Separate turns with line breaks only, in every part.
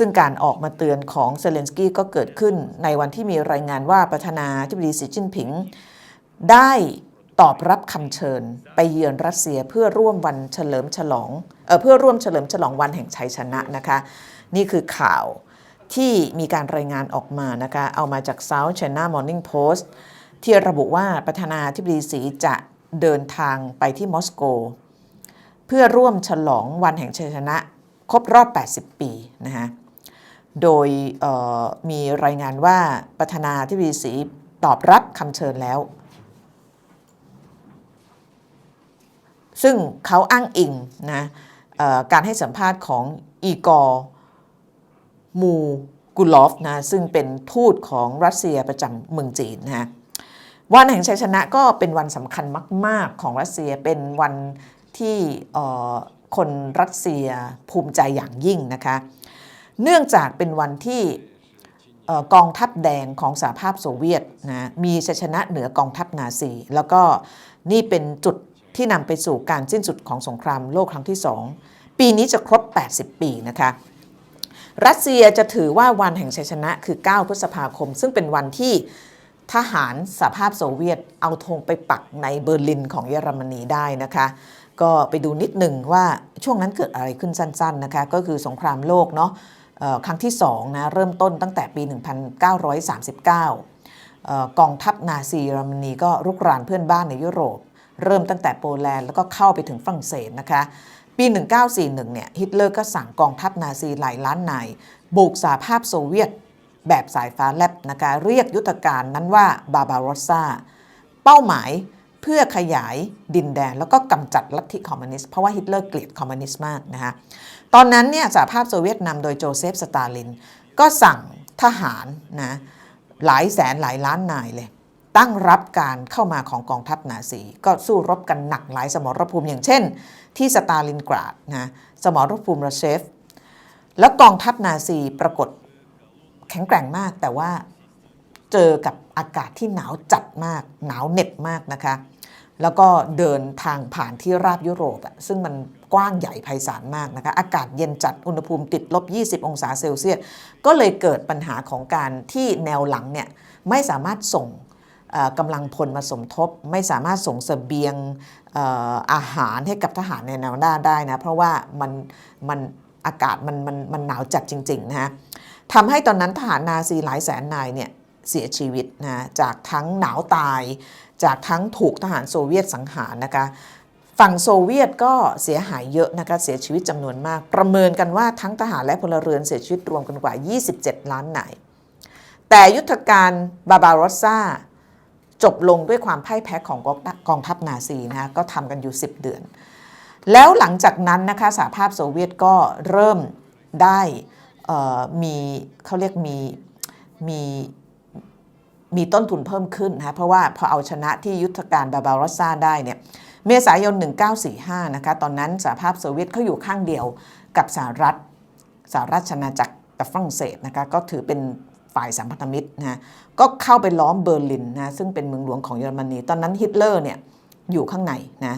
ซึ่งการออกมาเตือนของเซเลนสกี้ก็เกิดขึ้นในวันที่มีรายงานว่าประธานาธิบดีสีจิ้นผิง ได้ตอบรับคำเชิญไปเยือนรัสเซียเพื่อร่วมวันเฉลิมฉลองเออเพื่อร่วมเฉลิมฉลองวันแห่งชัยชนะนะคะ นี่คือข่าวที่มีการรายงานออกมานะคะเอามาจาก South China Morning Post ที่ระบุว่าประธานาธิบดีสีจะเดินทางไปที่มอสโก เพื่อร่วมฉลองวันแห่งชัยชนะ ครบรอบ 80 ปีนะคะ โดยมีรายงานว่าประธานาธิบดีสีตอบรับคำเชิญแล้ว ซึ่งเขาอ้างอิงนะการให้สัมภาษณ์ของอีกอร์มูกุลอฟนะซึ่งเป็นทูตของรัสเซียประจำเมืองจีนนะฮะวันแห่งชัยชนะก็เป็นวันสำคัญมาก ๆ ของรัสเซียเป็นวันที่คนรัสเซียภูมิใจอย่างยิ่งนะคะ เนื่องจากเป็นวันที่กองทัพแดงของสหภาพโซเวียตนะมีชัยชนะเหนือกองทัพนาซี แล้วก็นี่เป็นจุดที่นำไปสู่การสิ้นสุดของสงครามโลกครั้งที่สองปีนี้จะครบ 80 ปีนะคะรัสเซียจะถือว่าวันแห่งชัยชนะคือ 9 พฤษภาคม ซึ่งเป็นวันที่ทหารสหภาพโซเวียตเอาธงไปปักในเบอร์ลินของเยอรมนีได้นะคะ ก็ไปดูนิดหนึ่งว่าช่วงนั้นเกิดอะไรขึ้นสั้น ๆนะคะ ก็คือสงครามโลกเนาะ ครั้งที่2นะเริ่มต้นตั้งแต่ปี 1939 กองทัพนาซีเยอรมนีก็รุกรานเพื่อนบ้านในยุโรป เริ่มตั้งแต่โปแลนด์แล้วก็เข้าไปถึงฝรั่งเศสนะคะปี 1941 เนี่ยฮิตเลอร์ก็สั่งกองทัพนาซีหลายล้านนายบุกสหภาพโซเวียตแบบสายฟ้าแลบนะคะเรียกยุทธการนั้นว่าบาบารอสซาเป้าหมาย เพื่อขยายดินแดน แล้วก็กำจัดลัทธิคอมมิวนิสต์เพราะว่าฮิตเลอร์เกลียดคอมมิวนิสต์มากนะคะตอนนั้นเนี่ยสหภาพโซเวียตนำโดยโจเซฟสตาลิน ก็สั่งทหารนะหลายแสนหลายล้านนายเลย ตั้งรับการเข้ามาของกองทัพนาซี ก็สู้รบกันหนักหลายสมรภูมิอย่างเช่น ที่สตาลินกราดนะสมรภูมิราเชฟ แล้วกองทัพนาซีปรากฏแข็งแกร่งมากแต่ว่า เจอกับอากาศที่หนาวจัดมาก หนาวเหน็บมากนะคะ แล้วก็เดินทางผ่านที่ราบยุโรปอะซึ่งมันกว้างใหญ่ไพศาลมากนะคะ อากาศเย็นจัดอุณหภูมิติดลบ 20 องศาเซลเซียส ก็เลยเกิดปัญหาของการที่แนวหลังเนี่ยไม่สามารถส่งกำลังพลมาสมทบ ไม่สามารถส่งเสบียงเอ่ออาหารให้กับทหารในแนวหน้าได้นะ เพราะว่ามันมันอากาศมันมันมันหนาวจัดจริงๆนะฮะทำให้ตอนนั้นทหารนาซีหลายแสนนายเนี่ย เสียชีวิตนะจากทั้งหนาวตาย จากทั้งถูกทหารโซเวียตสังหารนะคะฝั่งโซเวียตก็เสียหายเยอะนะคะเสียชีวิตจำนวนมาก ประเมินกันว่าทั้งทหารและพลเรือนเสียชีวิตรวมกันกว่า 27 ล้านนายแต่ยุทธการบาบารอสซาจบลงด้วยความพ่ายแพ้ของกองทัพนาซีนะคะก็ทำกันอยู่ 10 เดือน แล้วหลังจากนั้นนะคะสหภาพโซเวียตก็เริ่มได้มีเขาเรียกมีมี มีต้นทุนเพิ่มขึ้นนะเพราะว่าพอเอาชนะที่ยุทธการบาบารอสซาได้เนี่ยเมษายน 1945 นะคะตอนนั้นสหภาพโซเวียตเขาอยู่ข้างเดียวกับสหรัฐสหราชอาจักรกับฝรั่งเศสนะคะก็ถือเป็นฝ่ายสัมพันธมิตรนะก็เข้าไปล้อมเบอร์ลินนะซึ่งเป็นเมืองหลวงของเยอรมนี ตอนนั้นฮิตเลอร์เนี่ยอยู่ข้างในนะ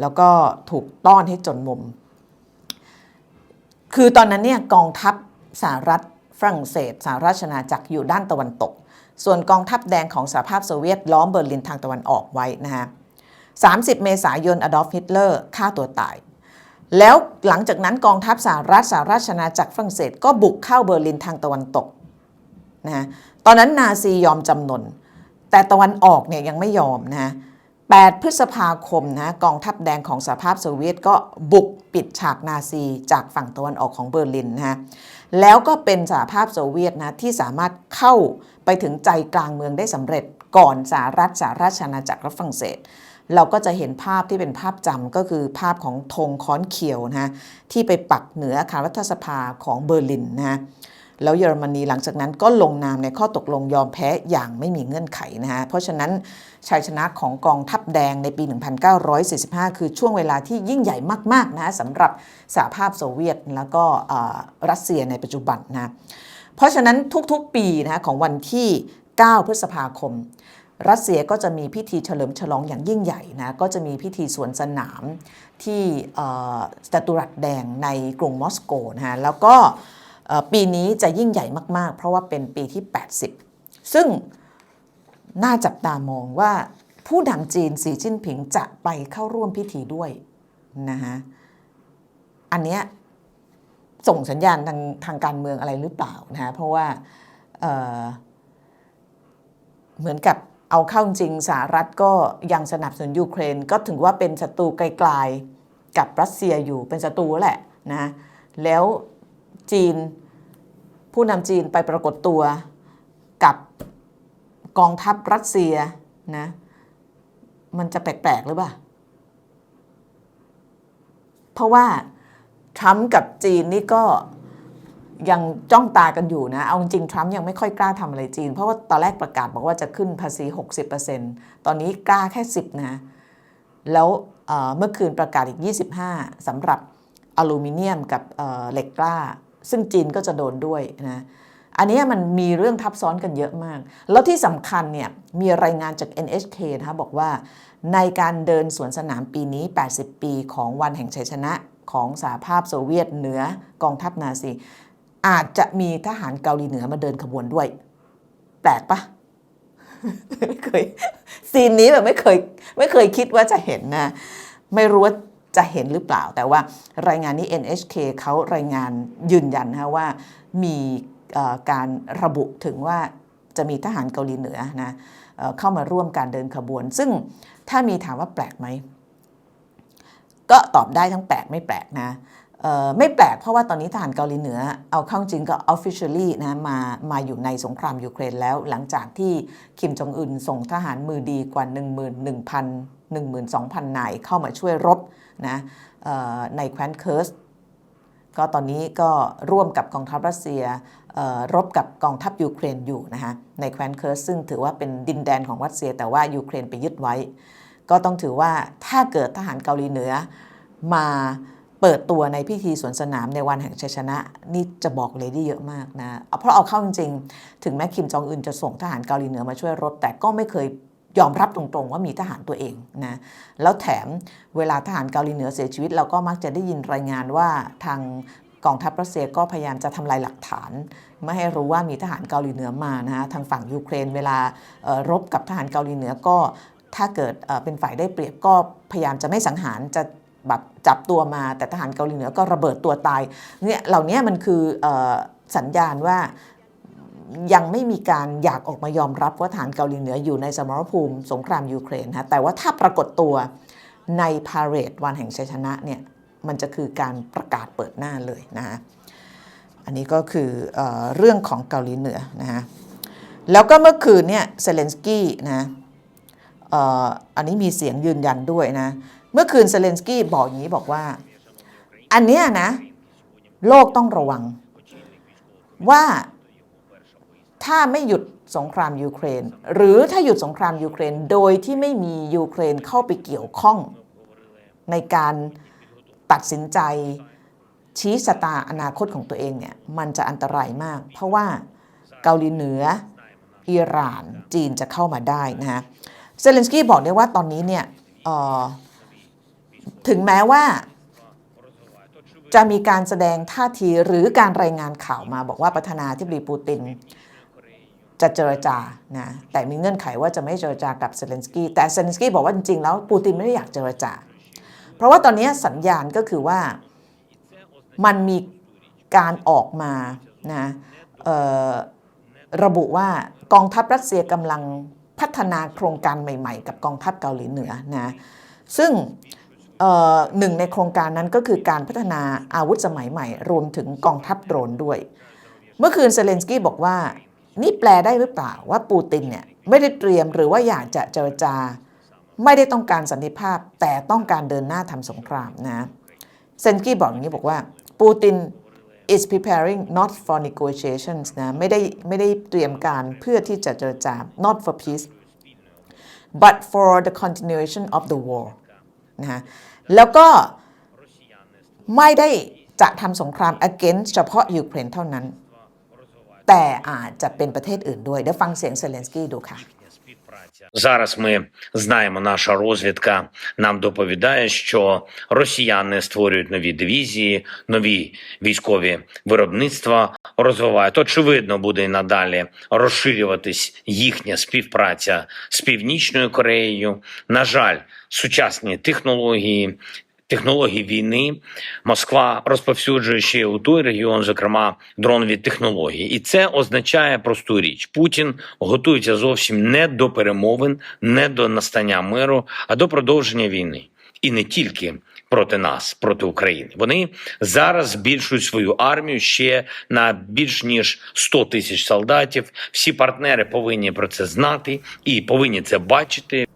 แล้วก็ถูกต้อนให้จนมุม คือตอนนั้นเนี่ยกองทัพสหรัฐฝรั่งเศสสหราชอาณาจักรอยู่ด้านตะวันตก ส่วนกองทัพแดงของสหภาพโซเวียตล้อมเบอร์ลินทางตะวันออกไว้นะฮะ 30 เมษายนอดอล์ฟฮิตเลอร์ฆ่าตัวตาย แล้วหลังจากนั้นกองทัพสหรัฐสหราชอาณาจักรฝรั่งเศสก็บุกเข้าเบอร์ลินทางตะวันตกนะฮะ ตอนนั้นนาซียอมจำนน แต่ตะวันออกเนี่ยยังไม่ยอมนะฮะ 8 พฤษภาคมนะกองทัพแดงของสหภาพโซเวียตก็บุกปิดฉากนาซีจากฝั่งตะวันออกของเบอร์ลินนะฮะแล้วก็เป็นสหภาพโซเวียตนะที่สามารถเข้าไปถึงใจกลางเมืองได้สำเร็จก่อนสหรัฐสหราชอาณาจักรและฝรั่งเศส เราก็จะเห็นภาพที่เป็นภาพจำก็คือภาพของธงค้อนเขียวนะที่ไปปักเหนืออาคารรัฐสภาของเบอร์ลินนะ แล้วเยอรมนีหลังจากนั้นก็ลงนามในข้อตกลงยอมแพ้อย่างไม่มีเงื่อนไขนะฮะเพราะฉะนั้นชัยชนะของกองทัพแดงในปี 1945 คือช่วงเวลาที่ยิ่งใหญ่มากๆนะสำหรับสหภาพโซเวียตแล้วก็รัสเซียในปัจจุบันนะเพราะฉะนั้นทุกๆปีนะของวันที่ 9 พฤษภาคมรัสเซียก็จะมีพิธีเฉลิมฉลองอย่างยิ่งใหญ่นะ ก็จะมีพิธีสวนสนามที่สตาตุรัสแดงในกรุงมอสโกนะฮะ แล้วก็ ปีนี้จะยิ่งใหญ่มาก ๆ เพราะว่าเป็นปีที่ 80 ซึ่งน่าจับตามองว่าผู้นำจีนสีจิ้นผิงจะไปเข้าร่วมพิธีด้วยนะฮะอันเนี้ยส่งสัญญาณทางทางการเมืองอะไรหรือเปล่านะฮะเพราะว่าเเหมือนกับเอาเข้าจริงสหรัฐก็ยังสนับสนุนยูเครน ก็ถึงว่าเป็นศัตรูไกลๆกับรัสเซียอยู่เป็นศัตรูแหละนะแล้ว จีน ผู้นำจีนไปปรากฏตัวกับกองทัพรัสเซียนะมันจะแปลกๆหรือเปล่า เพราะว่าทรัมป์กับจีนนี่ก็ยังจ้องตากันอยู่นะ เอาจริงทรัมป์ยังไม่ค่อยกล้าทำอะไรจีน เพราะว่าตอนแรกประกาศบอกว่าจะขึ้นภาษี 60%ตอนนี้กล้าแค่ 10 นะ แล้วเเมื่อคืนประกาศอีก 25สำหรับอลูมิเนียมกับเเหล็กกล้า ซึ่งจีนก็จะโดนด้วยนะอันนี้มันมีเรื่องทับซ้อนกันเยอะมาก แล้วที่สำคัญเนี่ยมีรายงานจาก NHK นะคะบอกว่า ในการเดินสวนสนามปีนี้ 80 ปีของวันแห่งชัยชนะของสหภาพโซเวียตเหนือกองทัพนาซี อาจจะมีทหารเกาหลีเหนือมาเดินขบวนด้วย แปลกปะไม่เคย ซีนนี้แบบไม่เคย ไม่เคยคิดว่าจะเห็นนะ ไม่รู้ว่า จะเห็นหรือเปล่า แต่ว่ารายงานนี้ NHK เขารายงานยืนยันนะว่ามีการระบุถึงว่าจะมีทหารเกาหลีเหนือนะเอเข้ามาร่วมการเดินขบวน ซึ่งถ้ามีถามว่าแปลกไหม ก็ตอบได้ทั้งแปลกไม่แปลกนะไม่แปลกเพราะว่าตอนนี้ทหารเกาหลีเหนือ เอาเข้าจริงก็ officially นะมามาอยู่ในสงครามยูเครนแล้วหลังจากที่คิมจองอึนส่งทหารมือดีกว่า 11,000 12,000 นายเข้ามาช่วยรบนะในแคว้นเคิร์สก็ตอนนี้ก็ร่วมกับกองทัพรัสเซียรบกับกองทัพยูเครนอยู่นะคะในแคว้นเคิร์สซึ่งถือว่าเป็นดินแดนของรัสเซีย แต่ว่ายูเครนไปยึดไว้ ก็ต้องถือว่าถ้าเกิดทหารเกาหลีเหนือมาเปิดตัวในพิธีสวนสนามในวันแห่งชัยชนะ นี่จะบอกเลยได้เยอะมากนะ เพราะเอาเข้าจริงๆ ถึงแม้คิมจองอึนจะส่งทหารเกาหลีเหนือมาช่วยรบ แต่ก็ไม่เคย ยอมรับตรงๆว่ามีทหารตัวเองนะแล้วแถมเวลาทหารเกาหลีเหนือเสียชีวิต เราก็มักจะได้ยินรายงานว่าทางกองทัพรัสเซียก็พยายามจะทำลายหลักฐาน ไม่ให้รู้ว่ามีทหารเกาหลีเหนือมานะฮะทางฝั่งยูเครน เวลารบกับทหารเกาหลีเหนือก็ถ้าเกิดเป็นฝ่ายได้เปรียบก็พยายามจะไม่สังหารจะแบบจับตัวมาแต่ทหารเกาหลีเหนือก็ระเบิดตัวตายเนี่ยเหล่านี้มันคืออสัญญาณว่า ยังไม่มีการอยากออกมายอมรับว่าทหารเกาหลีเหนืออยู่ในสมรภูมิสงครามยูเครนฮะแต่ว่าถ้าปรากฏตัวในพาเรดวันแห่งชัยชนะเนี่ยมันจะคือการประกาศเปิดหน้าเลยนะฮะอันนี้ก็คือเออเรื่องของเกาหลีเหนือนะฮะแล้วก็เมื่อคืนเนี่ยเซเลนสกี้นะอันนี้มีเสียงยืนยันด้วยนะ เมื่อคืนเซเลนสกี้บอกอย่างนี้บอกว่า อันเนี้ยนะ โลกต้องระวังว่า ถ้าไม่หยุดสงครามยูเครน หรือถ้าหยุดสงครามยูเครนโดยที่ไม่มียูเครนเข้าไปเกี่ยวข้อง ในการตัดสินใจชี้ชะตาอนาคตของตัวเองเนี่ยมันจะอันตรายมาก เพราะว่าเกาหลีเหนืออิหร่านจีนจะเข้ามาได้นะฮะเซเลนสกี้บอกได้ว่าตอนนี้เนี่ยออถึงแม้ว่า จะมีการแสดงท่าทีหรือการรายงานข่าวมาบอกว่าประธานาธิบดีปูติน จะเจรจานะแต่มีเงื่อนไขว่าจะไม่เจรจากับเซเลนสกี้แต่เซเลนสกี้บอกว่าจริงๆแล้วปูตินไม่ได้อยากเจรจา เพราะว่าตอนนี้สัญญาณก็คือว่ามันมีการออกมานะระบุว่ากองทัพรัสเซียกำลังพัฒนาโครงการใหม่ๆ กับกองทัพเกาหลีเหนือนะซึ่งหนึ่งในโครงการนั้นก็คือการพัฒนาอาวุธสมัยใหม่ รวมถึงกองทัพโดรนด้วย เมื่อคืนเซเลนสกี้บอกว่า นี่แปลได้หรือเปล่าว่าปูตินเนี่ยไม่ได้เตรียมหรือว่าอยากจะเจรจา ไม่ได้ต้องการสันติภาพ แต่ต้องการเดินหน้าทำสงครามนะเซนกี้บอกอย่างนี้บอกว่าปูติน is preparing not for negotiations นะไม่ได้ไม่ได้เตรียมการเพื่อที่จะเจรจา not for peace but for the continuation of the war นะฮะแล้วก็ไม่ได้จะทำสงคราม against เฉพาะยูเครนเท่านั้น แต่อาจจะเป็นประเทศอื่นด้วย เดี๋ยวฟังเสียงเซเลนสกี้ดูค่ะ
їхня співпраця співпраця. Зараз ми знаємо, наша розвідка нам доповідає, що росіяни створюють нові дивізії, нові військові виробництва розвивають. Очевидно, буде і надалі розширюватись їхня співпраця з північною Кореєю. На жаль, сучасні технології. Технології війни Москва розповсюджує ще у той регіон, зокрема дронові технології, і це означає просту річ: Путін готується зовсім не до перемовин, не до настання миру, а до продовження війни, і не тільки проти нас, проти України. Вони зараз збільшують свою армію ще на більш ніж 100 тисяч солдатів. Всі партнери повинні про це знати і повинні це бачити.